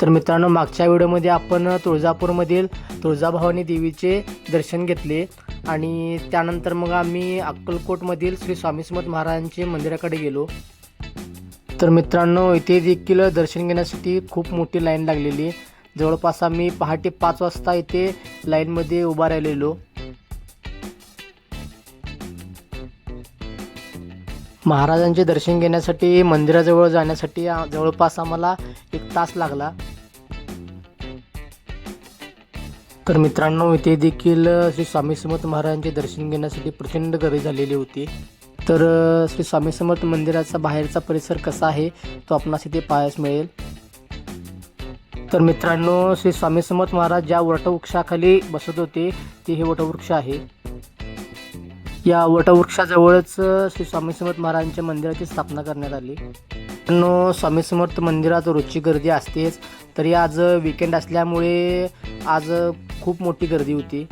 तर मित्रांनो मागच्या व्हिडिओमध्ये आपण तुळजापूरमधील तुळजाभवानी देवीचे दर्शन घेतले आणि त्यानंतर मग आम्ही अक्कलकोटमधील श्री स्वामी समर्थ महाराजांचे मंदिराकडे गेलो. तर मित्रांनो इथे देखील दर्शन घेण्यासाठी खूप मोठी लाईन लागलेली. जवळपास आम्ही पहाटे पाच वाजता इथे लाईनमध्ये उभा राहिलेलो. महाराजांचे दर्शन घेण्यासाठी मंदिराजवळ जाण्यासाठी जवळपास आम्हाला एक तास लागला. तर मित्रांनो इथे देखील श्री स्वामी समर्थ महाराजांचे दर्शन घेण्यासाठी प्रचंड गर्दी झालेली होती. तर श्री स्वामी समर्थ मंदिराचा बाहेरचा परिसर कसा आहे तो आपणास इथे पाहायस मिळेल. तर मित्रांनो श्री स्वामी समर्थ महाराज ज्या वटवृक्षाखाली बसत होते ते हे वटवृक्ष आहे. या वटवृक्षाजवळच श्री स्वामी समर्थ महाराजांच्या मंदिराची स्थापना करण्यात आली. मित्रांनो स्वामी समर्थ मंदिरात रोजची गर्दी असतेच तरी आज विकेंड असल्यामुळे आज खूप मोठी गर्दी होती.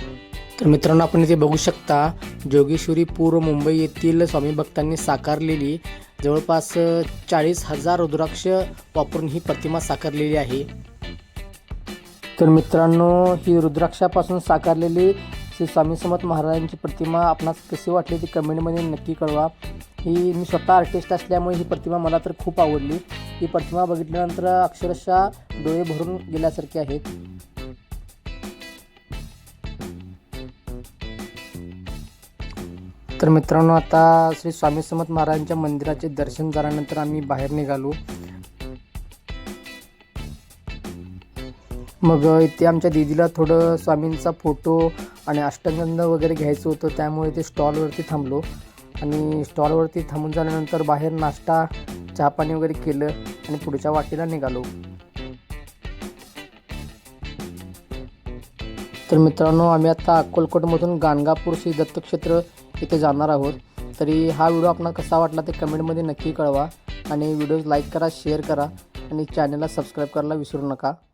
तर मित्रांनो आपण इथे बघू शकता जोगेश्वरी पूर्व मुंबई येथील स्वामी भक्तांनी साकारलेली जवळपास चाळीस हजार रुद्राक्ष वापरून ही प्रतिमा साकारलेली आहे. तर मित्रांनो ही रुद्राक्षापासून साकारलेली श्री स्वामी समर्थ महाराजांची प्रतिमा आपणास कशी वाटली ती कमेंटमध्ये नक्की कळवा. ही मी स्वतः आर्टिस्ट असल्यामुळे ही प्रतिमा मला तर खूप आवडली. ही प्रतिमा बघितल्यानंतर अक्षरशः डोळे भरून गेल्यासारखे आहेत तर मित्रांनो आता श्री स्वामी समर्थ महाराजांच्या मंदिराचे दर्शन झाल्यानंतर आम्ही बाहेर निघालो. मग इथे आमच्या दीदीला थोडं स्वामींचा फोटो आणि अष्टगंध वगैरे घ्यायचं होतं त्यामुळे ते स्टॉलवरती थांबलो. आणि स्टॉलवरती थांबून झाल्यानंतर बाहेर नाश्ता चहापाणी वगैरे केलं आणि पुढच्या वाटेला निघालो. तर मित्रांनो आम्ही आता अक्कलकोटमधून गाणगापूर श्री दत्तक्षेत्र इथे जाणार आहोत. तरी हा व्हिडिओ आपण कसा वाटला ते कमेंटमध्ये नक्की कळवा. आणि व्हिडिओज लाईक करा शेअर करा. आणि चॅनलला सबस्क्राईब करायला विसरू नका.